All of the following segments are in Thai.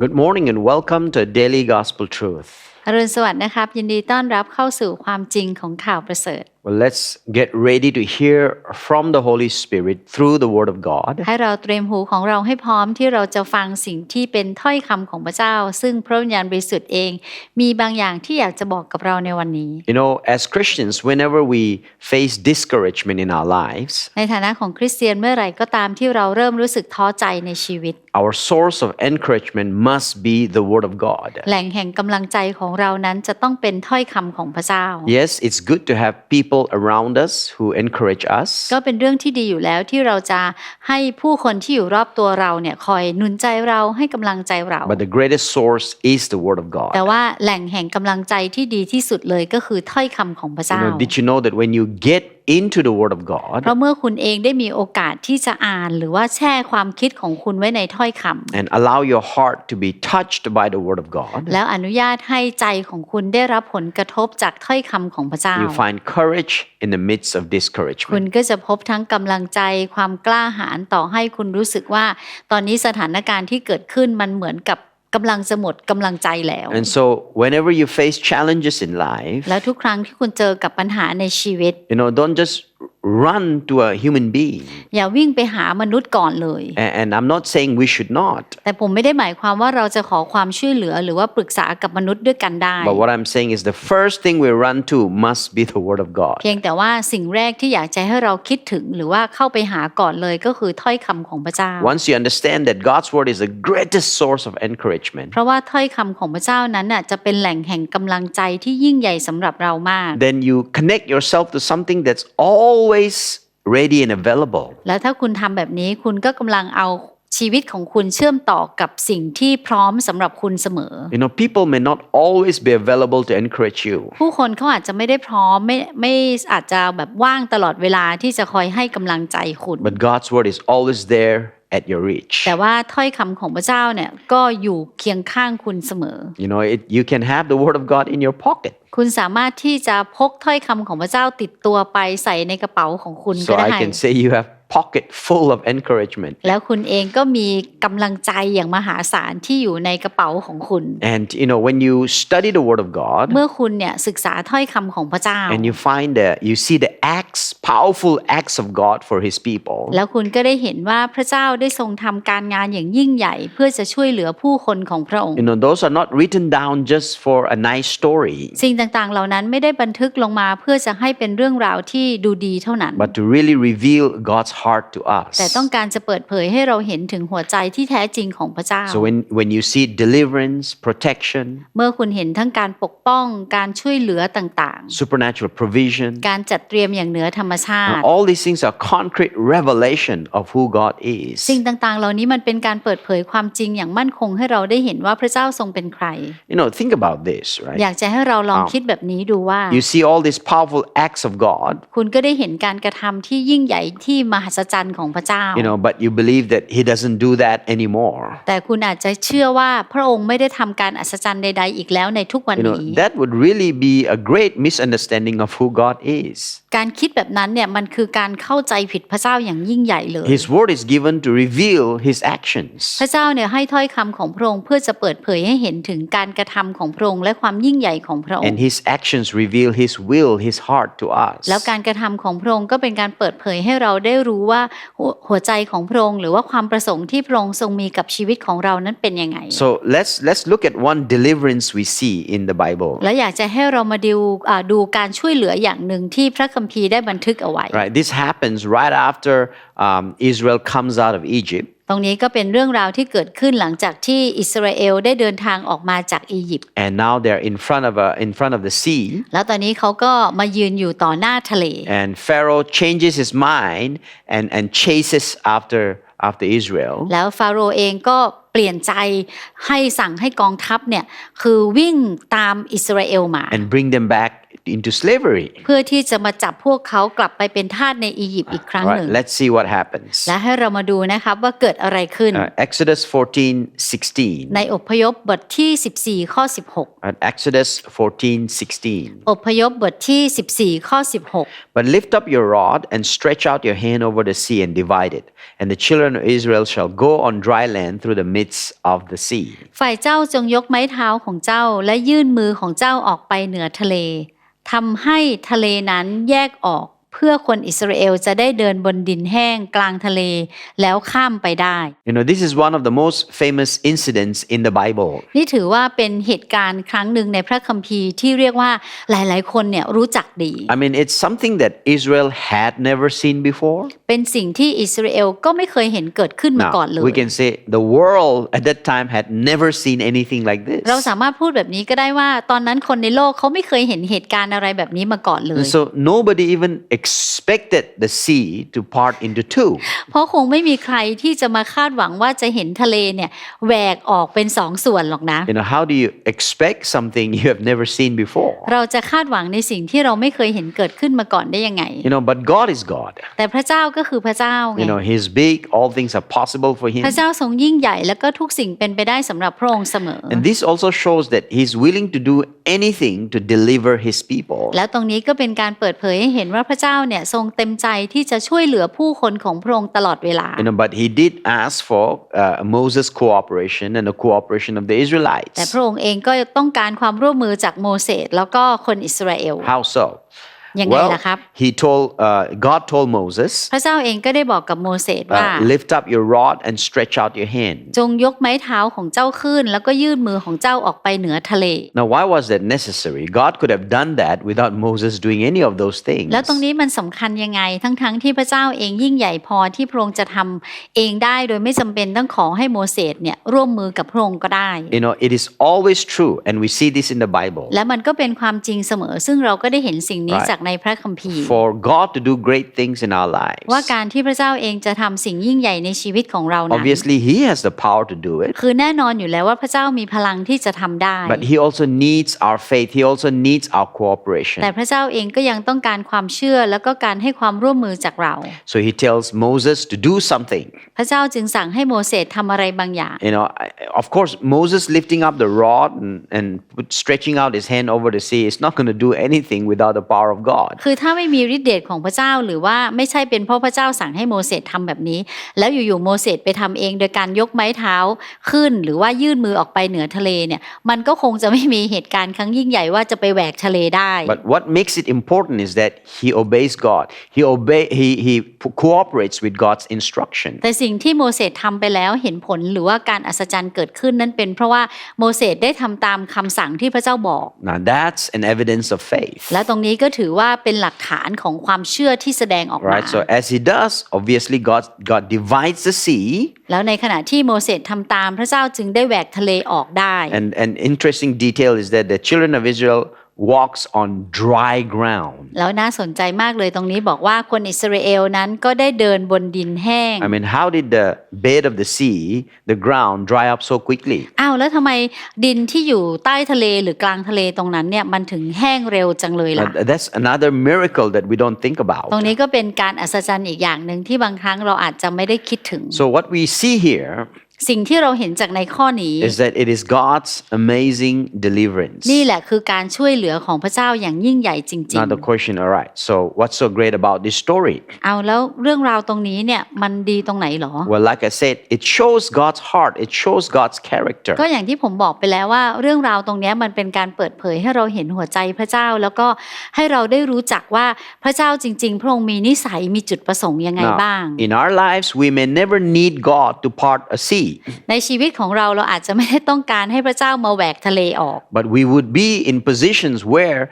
Good morning and welcome to Daily Gospel Truth. อรุณสวัสดิ์นะครับ ยินดีต้อนรับเข้าสู่ความจริงของข่าวประเสริฐ Well, let's get ready to hear from the Holy Spirit through the Word of God. ให้เราเตรียมหูของเราให้พร้อมที่เราจะฟังสิ่งที่เป็นถ้อยคำของพระเจ้า ซึ่งพระวิญญาณบริสุทธิ์เอง มีบางอย่างที่อยากจะบอกกับเราในวันนี้ You know, as Christians, whenever we face discouragement in our lives, ในฐานะของคริสเตียนเมื่อไหร่ก็ตามที่เราเริ่มรู้สึกท้อใจในชีวิต our source of encouragement must be the Word of God. แหล่งแห่งกำลังใจของเรานั้นจะต้องเป็นถ้อยคำของพระเจ้า Yes, it's good to have people around us who encourage us, ก็เป็นเรื่องที่ดีอยู่แล้วที่เราจะให้ผู้คนที่อยู่รอบตัวเราเนี่ยคอยหนุนใจเราให้กำลังใจเรา but the greatest source is the Word of แต่ God. ว่าแหล่งแห่งกำลังใจที่ดีที่สุดเลยก็คือถ้อยคำของพระ You เจ้า know, did you know that when you get into the Word of เพ God ราะเมื่อคุณเองได้มีโอกาสที่จะอ่านหรือว่าแช่ความคิดของคุณไว้ในถ้อยคำ and allow your heart to be touched by the Word of God, แล้วอนุญาตให้ใจของคุณได้รับผลกระทบจากถ้อยคำของพระเจ้า you find courage in the midst of คุณ discouragement. ก็จะพบทั้งกำลังใจความกล้าหาญต่อให้คุณรู้สึกว่า ตอนนี้สถานการณ์ที่เกิดขึ้นมันเหมือนกับ กำลังจะหมดกำลังใจแล้ว And so, whenever you face challenges in life, แล้วทุกครั้งที่คุณเจอกับปัญหาในชีวิต you know, don't just run to a human being. อย่าวิ่งไปหามนุษย์ก่อนเลย A- And I'm not saying we should not, แต่ผมไม่ได้หมายความว่าเราจะขอความช่วยเหลือหรือว่าปรึกษากับมนุษย์ด้วยกันได้ but what I'm saying is the first thing we run to must be the Word of God. เพียงแต่ว่าสิ่งแรกที่อยากจะให้เราคิดถึงหรือว่าเข้าไปหาก่อนเลยก็คือถ้อยคำของพระเจ้า Once you understand that God's Word is the greatest source of encouragement, เพราะว่าถ้อยคำของพระเจ้านั้นน่ะจะเป็นแหล่งแห่งกำลังใจที่ยิ่งใหญ่สำหรับเรามาก then you connect yourself to something that's always ready and available. แล้วถ้าคุณทำแบบนี้คุณก็กำลังเอาชีวิตของคุณเชื่อมต่อกับสิ่งที่พร้อมสำหรับคุณเสมอ You know, people may not always be available to encourage you. ผู้คนเขาอาจจะไม่ได้พร้อมไม่ไม่อาจจะแบบว่างตลอดเวลาที่จะคอยให้กำลังใจคุณ But God's word is always there at your reach. แต่ว่าถ้อยคำของพระเจ้าเนี่ยก็อยู่เคียงข้างคุณเสมอ You know, it, you can have the word of God in your pocket. คุณสามารถที่จะพกถ้อยคำของพระเจ้าติดตัวไปใส่ในกระเป๋าของคุณ So ก็ได้ I can say you have pocket full of encouragement. แล้วคุณเองก็มีกำลังใจอย่างมหาศาลที่อยู่ในกระเป๋าของคุณ And you know, when you study the word of God เมื่อคุณเนี่ยศึกษาถ้อยคำของพระเจ้า and you find that you see the acts, powerful acts of God for his people, แล้วคุณก็ได้เห็นว่าพระเจ้าได้ทรงทำการงานอย่างยิ่งใหญ่ เพื่อจะช่วยเหลือผู้คนของพระองค์ you know, those are not written down just for a nice story, สิ่งต่างๆ เหล่านั้นไม่ได้บันทึกลงมาเพื่อจะให้เป็นเรื่องราวที่ดูดีเท่านั้น but to really reveal God's heart to us. แต่ต้องการจะเปิดเผยให้เราเห็นถึงหัวใจที่แท้จริงของพระเจ้า So when, when you see deliverance, protection, เมื่อคุณเห็นทั้งการปกป้องการช่วยเหลือต่าง supernatural provision, ๆการจัดเตรียมอย่างเหนือธรรมชา Now, ติ all these things are concrete revelation of who God is. สิ่งต่างๆ เหล่านี้มันเป็นการเปิดเผยความจริงอย่างมั่นคงให้เราได้เห็นว่าพระเจ้าทรงเป็นใคร You know, think about this, อ right? ยากจะให้เราลองอ้าวคิดแบบนี้ดูว่า You see all these powerful acts of God, คุณก็ได้เห็นการกระทำที่ยิ่งใหญ่ที่มหัศจรรย์ของพระเจ้า you know, but you believe that He doesn't do that anymore. แต่คุณอาจจะเชื่อว่าพระองค์ไม่ได้ทำการอัศจรรย์ใดๆอีกแล้วในทุกวัน You know, นี้ that would really be a great misunderstanding of who God is. การคิดแบบนั้นเนี่ยมันคือการเข้าใจผิดพระเจ้าอย่างยิ่งใหญ่เลย His word is given to reveal His actions. พระเจ้าเนี่ยให้ถ้อยคำของพระองค์เพื่อจะเปิดเผยให้เห็นถึงการกระทำของพระองค์และความยิ่งใหญ่ของพระอง And ค์ His actions reveal His will, His heart to us. แล้วการกระทำของพระองค์ก็เป็นการเปิดเผยให้เราได้รู้ว่าหัวหัวใจของพระองค์หรือว่าความประสงค์ที่พระองค์ทรงมีกับชีวิตของเรานั้นเป็นยังไง So let's let's look at one deliverance we see in the Bible. และอยากจะให้เรามาดูอ่าดูการช่วยเหลืออย่างหนึ่งที่พระคัมภีร์ได้บันทึกเอาไว้ Right, this happens right after um, Israel comes out of Egypt. ตรงนี้ก็เป็นเรื่องราวที่เกิดขึ้นหลังจากที่อิสราเอลได้เดินทางออกมาจากอียิปต์ and now they're in front of a, in front of the sea แล้วตอนนี้เขาก็มายืนอยู่ต่อหน้าทะเล and Pharaoh changes his mind and and chases after after Israel แล้วฟาโรห์เองก็เปลี่ยนใจให้สั่งให้กองทัพเนี่ยคือวิ่งตามอิสราเอลมา and bring them back into slavery. เพื่อที่จะมาจับพวกเขากลับไปเป็นทาสในอียิปต์อีกครั้ง All หนึ่ right, ง let's see what happens. และให้เรามาดูนะครับว่าเกิดอะไรขึ้น Uh, Exodus 14 16. ในอพยพบทที่ 14 ข้อ At Exodus 14 16. 16 อพยพบทที่ 14 ข้อ 16 But lift up your rod and stretch out your hand over the sea and divide it, and the children of Israel shall go on dry land through the midst of the sea. ฝ่ายเจ้าจงยกไม้เท้าของเจ้าและยื่นมือของเจ้าออกไปเหนือทะเล ทำให้ทะเลนั้นแยกออก เพื่อคนอิสราเอลจะได้เดินบนดินแห้งกลางทะเลแล้วข้ามไปได้ You know, this is one of the most famous incidents in the Bible. นี่ถือว่าเป็นเหตุการณ์ครั้งหนึ่งในพระคัมภีร์ที่เรียกว่าหลายๆ คนเนี่ยรู้จักดี I mean, it's something that Israel had never seen before. เป็นสิ่งที่อิสราเอลก็ไม่เคยเห็นเกิดขึ้นมาก่อนเล Now, ย we can say the world at that time had never seen anything like this. เราสามารถพูดแบบนี้ก็ได้ว่าตอนนั้นคนในโลกเขาไม่เคยเห็นเหตุการณ์อะไรแบบนี้มาก่อนเลย And so nobody even expected the sea to part into two. เพราะคงไม่มีใครที่จะมาคาดหวังว่าจะเห็นทะเลเนี่ยแหวกออกเป็นสองส่วนหรอกนะ You know, how do you expect something you have never seen before? เราจะคาดหวังในสิ่งที่เราไม่เคยเห็นเกิดขึ้นมาก่อนได้ยังไง You know, but God is God. แต่พระเจ้าก็คือพระเจ้าไง You know, He's big, all things are possible for Him. พระเจ้าทรงยิ่งใหญ่แล้วก็ทุกสิ่งเป็นไปได้สำหรับพระองค์เสมอ And this also shows that He's willing to do anything to deliver His people. แล้วตรงนี้ก็เป็นการเปิดเผยให้เห็นว่าพระเจ้าเนี่ยทรงเต็มใจที่จะช่วยเหลือผู้คนของพระองค์ตลอดเวลา You know, but He did ask for uh, Moses' cooperation and the cooperation of the แต่ Israelites. พระองค์เองก็ต้องการความร่วมมือจากโมเสสแล้วก็คนอิสราเอล How so? ยังไง Well, ล่ะครับ He told uh, God told Moses, พระเจ้าเองก็ได้บอกกับโมเสสว่า uh, lift up your rod and stretch out your hand. จงยกไม้เท้าของเจ้าขึ้น แล้วก็ยื่นมือของเจ้าออกไปเหนือทะเล Now, why was that necessary? God could have done that without Moses doing any of those things. แล้วตรงนี้มันสำคัญยังไงทั้งๆที่พระเจ้าเองยิ่งใหญ่พอที่พระองค์จะทำเองได้โดยไม่จำเป็นต้องขอให้โมเสสเนี่ยร่วมมือกับพระองค์ก็ได้ You know, it is always true, and we see this in the Bible. และมันก็เป็นความจริงเสมอซึ่งเราก็ได้เห็นสิ่งนี้ Right. จากในพระคัมภีร์ For God to do great things in our lives, ว่าการที่พระเจ้าเองจะทำสิ่งยิ่งใหญ่ในชีวิตของเรานั้น obviously He has the power to do it, คือแน่นอนอยู่แล้วว่าพระเจ้ามีพลังที่จะทำได้ but He also needs our faith. He also needs our cooperation. แต่พระเจ้าเองก็ยังต้องการความเชื่อแล้วก็การให้ความร่วมมือจากเรา So He tells Moses to do something. พระเจ้าจึงสั่งให้โมเสสทำอะไรบางอย่าง You know, I- of course, Moses lifting up the rod and, and put- stretching out his hand over the sea is not going to do anything without the power of God. คือถ้าไม่มีฤทธิเดชของพระเจ้าหรือว่าไม่ใช่เป็นเพราะพระเจ้าสั่งให้โมเสสทำแบบนี้ แล้วอยู่ๆโมเสสไปทำเองโดยการยกไม้เท้าขึ้น หรือว่ายื่นมือออกไปเหนือทะเลเนี่ยมันก็คงจะไม่มีเหตุการณ์ครั้งยิ่งใหญ่ว่าจะไปแหวกทะเลได้ But what makes it important is that he obeys God. He obey he he p- cooperates with God's instruction. แต่สิ่งที่โมเสสทำไปแล้วเห็นผลหรือว่าการอัศจรรย์เกิดขึ้นนั้นเป็นเพราะว่าโมเสสได้ทำตามคำสั่งที่พระเจ้าบอก Now that's an evidence of faith. และตรงนี้ก็ถือว่าเป็นหลักฐานของความเชื่อที่แสดงออกมา Right? So as he does, obviously God God divides the sea. แล้วในขณะที่โมเสสทำตามพระเจ้าจึงได้แหวกทะเลออกได้ And an interesting detail is that the children of Israel walks on dry ground. แล้วน่าสนใจมากเลยตรงนี้บอกว่าคนอิสราเอลนั้นก็ได้เดินบนดินแห้ง I mean, how did the bed of the sea, the ground, dry up so quickly? อ้าวแล้วทำไมดินที่อยู่ใต้ทะเลหรือกลางทะเลตรงนั้นเนี่ยมันถึงแห้งเร็วจังเลยล่ะ Uh, that's another miracle that we don't think about. ตรงนี้ก็เป็นการอัศจรรย์อีกอย่างหนึ่งที่บางครั้งเราอาจจะไม่ได้คิดถึง So what we see here สิ่งที่เราเห็นจากในข้อนี้ is that it is God's amazing deliverance. นี่แหละคือการช่วยเหลือของพระเจ้าอย่างยิ่งใหญ่จริง Now the question, all right. So what's so great about this story? ๆเอาแล้วเรื่องราวตรงนี้เนี่ยมันดีตรงไหนหรอ Well, like I said, it shows God's heart. It shows God's character. ก็อย่างที่ผมบอกไปแล้วว่าเรื่องราวตรงเนี้ยมันเป็นการเปิดเผยให้เราเห็นหัวใจพระเจ้า แล้วก็ให้เราได้รู้จักว่าพระเจ้าจริง ๆ พระองค์มีนิสัยมีจุดประสงค์ยังไงบ้าง Now, in our lives, we may never need God to part a sea, ในชีวิตของเราเราอาจจะไม่ได้ต้องการให้พระเจ้ามาแหวกทะเลออก but we would be in positions where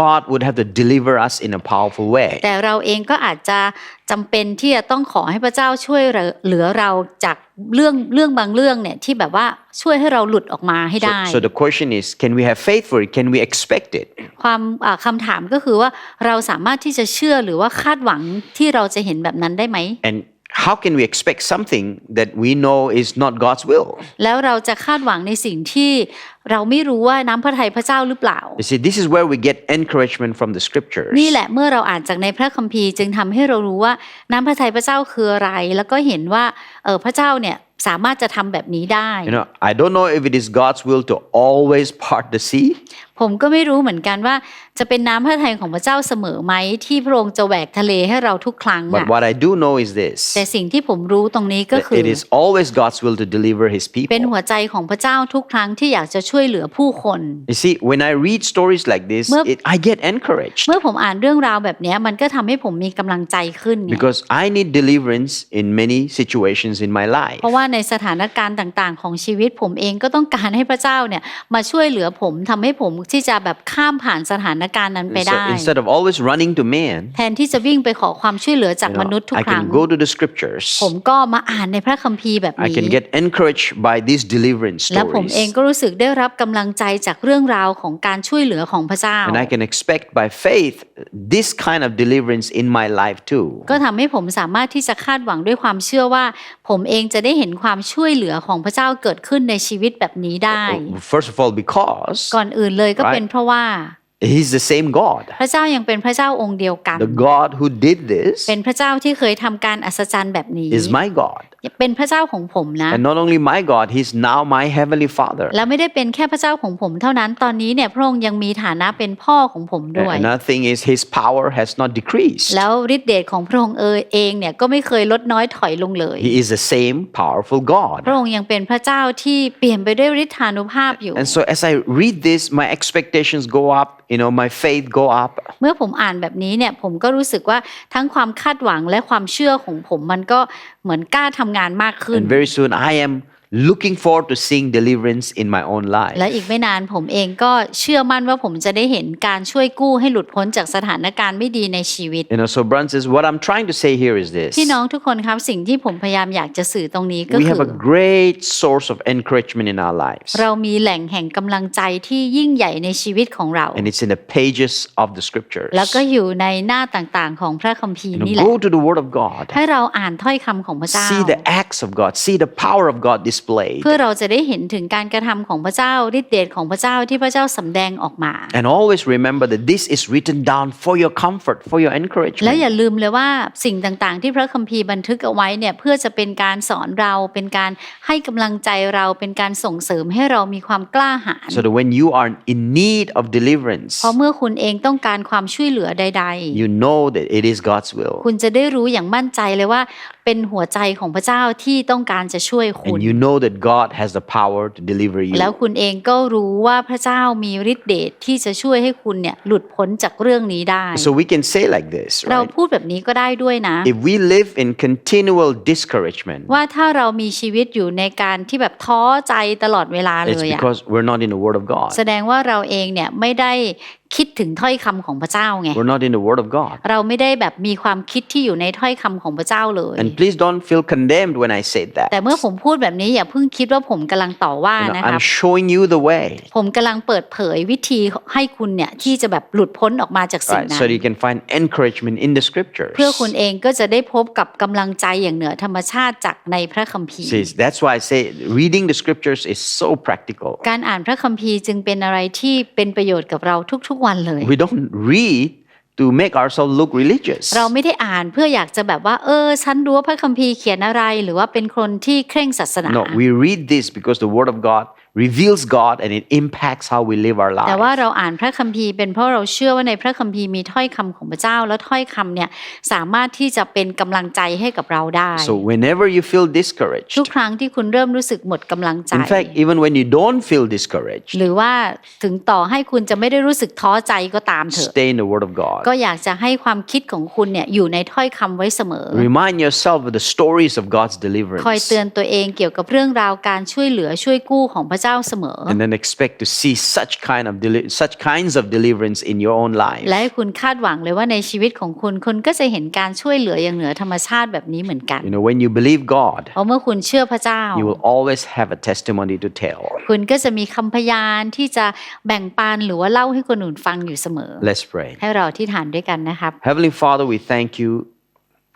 God would have to deliver us in a powerful way. แต่เราเองก็อาจจะจำเป็นที่จะต้องขอให้พระเจ้าช่วยเหลือเราจากเรื่องเรื่องบางเรื่องเนี่ยที่แบบว่าช่วยให้เราหลุดออกมาให้ So, ได้ so the question is, can we have faith for it? Can we expect it? ความอ่าคำถามก็คือว่าเราสามารถที่จะเชื่อหรือว่าคาดหวังที่เราจะเห็นแบบนั้นได้ไหม And how can we expect something that we know is not God's will? แล้วเราจะคาดหวังในสิ่งที่เราไม่รู้ว่าน้ำพระทัยพระเจ้าหรือเปล่า You see, this is where we get encouragement from the scriptures. นี่แหละเมื่อเราอ่านจากในพระคัมภีร์จึงทำให้เรารู้ว่าน้ำพระทัยพระเจ้าคืออะไร แล้วก็เห็นว่าเออพระเจ้าเนี่ย สามารถจะทำแบบนี้ได้ You know, I don't know if it is God's will to always part the sea, ผมก็ไม่รู้เหมือนกันว่าจะเป็นน้ำพระทัยของพระเจ้าเสมอไหมที่พระองค์จะแหวกทะเลให้เราทุกครั้ง but อะ what I do know is this แต่สิ่งที่ผมรู้ตรงนี้ก็ that คือ it is always God's will to deliver his เป็น people. หัวใจของพระเจ้าทุกครั้งที่อยากจะช่วยเหลือผู้คน You see, when I read stories like this, มื่อ- it, I get encouraged เมื่อผมอ่านเรื่องราวแบบเนี้ยมันก็ทำให้ผมมีกำลังใจขึ้นไง because I need deliverance in many situations in my life. เพราะว่าในสถานการณ์ต่างๆ ของชีวิตผมเองก็ต้องการให้พระเจ้าเนี่ยมาช่วยเหลือผมทำให้ผมที่จะแบบข้ามผ่านสถานการณ์นั้นไป So ได้ instead of always running to man, แทนที่จะวิ่งไปขอความช่วยเหลือจาก you ม know, นุษย์ทุก I ครั้ง can go to the scriptures. ผมก็มาอ่านในพระคัมภีร์แบบ I นี้ can get encouraged by these deliverance และผมเอง stories. ก็รู้สึกได้รับกำลังใจจากเรื่องราวของการช่วยเหลือของพระเจ้า And I can expect by faith this kind of deliverance in my life too. ก็ทำให้ผมสามารถที่จะคาดหวังด้วยความเชื่อว่า ผมเองจะได้เห็นความช่วยเหลือของพระเจ้าเกิดขึ้นในชีวิตแบบนี้ได้ First of all, because ก่อนอื่นเลยก็ Right. เป็นเพราะว่า He's the same God. พระเจ้ายังเป็นพระเจ้าองค์เดียวกัน The God who did this เป็นพระเจ้าที่เคยทำการอัศจรรย์แบบนี้ is my God. เป็นพระเจ้าของผมนะ And not only my God, He's now my Heavenly Father. แล้วไม่ได้เป็นแค่พระเจ้าของผมเท่านั้นตอนนี้เนี่ยพระองค์ยังมีฐานะเป็นพ่อของผมด้วย Another thing is His power has not decreased. แล้วฤทธิเดชของพระองค์เอเองเนี่ยก็ไม่เคยลดน้อยถอยลงเลย He is the same powerful พ God. ระองค์ยังเป็นพระเจ้าที่เปลี่ยนไปด้วยฤทธานุภาพอยู่ And so as I read this, my expectations go up, you know, my faith go up. เมื่อผมอ่านแบบนี้เนี่ยผมก็รู้สึกว่าทั้งความคาดหวังและความเชื่อของผมมันก็เหมือนกล้าทำ งานมากขึ้น And very soon I am looking forward to seeing deliverance in my own life. และอีกไม่นานผมเองก็เชื่อมั่นว่าผมจะได้เห็นการช่วยกู้ให้หลุดพ้นจากสถานการณ์ไม่ดีในชีวิต You know, so brothers, what I'm trying to say here is this. พี่น้องทุกคนครับสิ่งที่ผมพยายามอยากจะสื่อตรงนี้ก็ We คื have อ a great source of encouragement in our lives. เรามีแหล่งแห่งกำลังใจที่ยิ่งใหญ่ในชีวิตของเรา And it's in the pages of the scriptures. แล้วก็อยู่ในหน้าต่างๆ ของพระคัมภีร์ You know, นี่แหละ go to the Word of God. ให้เราอ่านถ้อยคำของพระเจ้า See the acts of God. See the power of God displayed. เพื่อเราจะได้เห็นถึงการกระทำของพระเจ้าฤทธิเดชของพระเจ้าที่พระเจ้าสำแดงออกมา And always remember that this is written down for your comfort, for your และ encouragement. อย่าลืมเลยว่าสิ่งต่างๆ ที่พระคัมภีร์บันทึกเอาไว้เนี่ยเพื่อจะเป็นการสอนเราเป็นการให้กำลังใจเราเป็นการส่งเสริมให้เรามีความกล้าหาญ So that when you are in need of deliverance, เพราะเมื่อคุณเองต้องการความช่วยเหลือใด you know that it is God's will. ๆคุณจะได้รู้อย่างมั่นใจเลยว่าเป็นหัวใจของพระเจ้าที่ต้องการจะช่วยคุณ And you know that God has the power to deliver you. แล้วคุณเองก็รู้ว่าพระเจ้ามีฤทธิเดชที่จะช่วยให้คุณเนี่ยหลุดพ้นจากเรื่องนี้ได้ So we can say like this, เรา right? พูดแบบนี้ก็ได้ด้วยนะ If we live in continual discouragement, ว่าถ้าเรามีชีวิตอยู่ในการที่แบบท้อใจตลอดเวลาเล it's ยอะ because we're not in the Word of God. แสดงว่าเราเองเนี่ยไม่ได้ คิดถึงถ้อยคำของพระเจ้าไง We're not in the Word of God. เราไม่ได้แบบมีความคิดที่อยู่ในถ้อยคำของพระเจ้าเลย And please don't feel condemned when I say that. แต่เมื่อผมพูดแบบนี้อย่าเพิ่งคิดว่าผมกำลังต่อว่า You know, นะครับ I'm showing you the way, ผมกำลังเปิดเผยวิธีให้คุณเนี่ยที่จะแบบหลุดพ้นออกมาจากสิ่ง right? นั้ So น that you can find encouragement in the scriptures. เพื่อคุณเองก็จะได้พบกับกำลังใจอย่างเหนือธรรมชาติจากในพระคัมภีร์ See, that's why I say reading the scriptures is so practical. การอ่านพระคัมภีร์จึงเป็นอะไรที่เป็นประโยชน์กับเราทุกๆวันเลย We don't read to make ourselves look religious. เราไม่ได้อ่านเพื่ออยากจะแบบว่า เออ ฉันรู้ว่าพระคัมภีร์เขียนอะไร หรือว่าเป็นคนที่เคร่งศาสนา No, we read this because the Word of God reveals God and it impacts how we live our แต่ว่า lives. เราอ่านพระคัมภีร์เป็นเพราะเราเชื่อว่าในพระคัมภีร์มีถ้อยคำของพระเจ้าแล้วถ้อยคำเนี่ยสามารถที่จะเป็นกำลังใจให้กับเราได้ So whenever you feel discouraged, ทุกครั้งที่คุณเริ่มรู้สึกหมดกำลังใจ in fact, even when you don't feel discouraged, หรือว่าถึงต่อให้คุณจะไม่ได้รู้สึกท้อใจก็ตามเถอะ stay in the Word of God. ก็อยากจะให้ความคิดของคุณเนี่ยอยู่ในถ้อยคำไว้เสมอ Remind yourself of the stories of God's คอย deliverance. เตือนตัวเองเกี่ยวกับเรื่องราวการช่วยเหลือช่วยกู้ของพระเจ้าเสมอ And then expect to see such kind of deli- such kinds of deliverance in your own life. และให้คุณคาดหวังเลยว่าในชีวิตของคุณคุณก็จะเห็นการช่วยเหลืออย่างเหนือธรรมชาติแบบนี้เหมือนกัน You know, when you believe God, เพราะเมื่อคุณเชื่อพระเจ้า you will always have a testimony to tell. คุณก็จะมีคำพยานที่จะแบ่งปันหรือว่าเล่าให้คนอื่นฟังอยู่เสมอ Let's pray. ให้เราที่ฐานด้วยกันนะครับ Heavenly Father, we thank you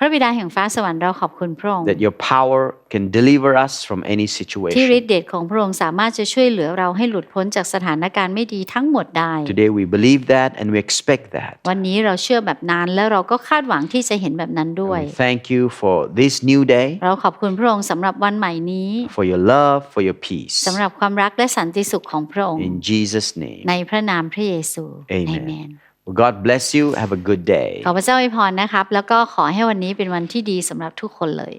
พระบิดาแห่งฟ้าสวรรค์เราขอบคุณพระองค์ that your power can deliver us from any ที่ situation. ฤทธิเดชของพระองค์สามารถจะช่วยเหลือเราให้หลุดพ้นจากสถานการณ์ไม่ดีทั้งหมดได้ Today we believe that and we expect that. วันนี้เราเชื่อแบบนั้นแล้วเราก็คาดหวังที่จะเห็นแบบนั้นด้วย We thank you for this new day, เราขอบคุณพระองค์สำหรับวันใหม่นี้ for your love, for your peace. สำหรับความรักและสันติสุขของพระองค์ In Jesus' name. ในพระนามพระเยซู Amen. God bless you. Have a good day. ขอพระเจ้าอวยพรนะครับ แล้วก็ขอให้วันนี้เป็นวันที่ดีสำหรับทุกคนเลย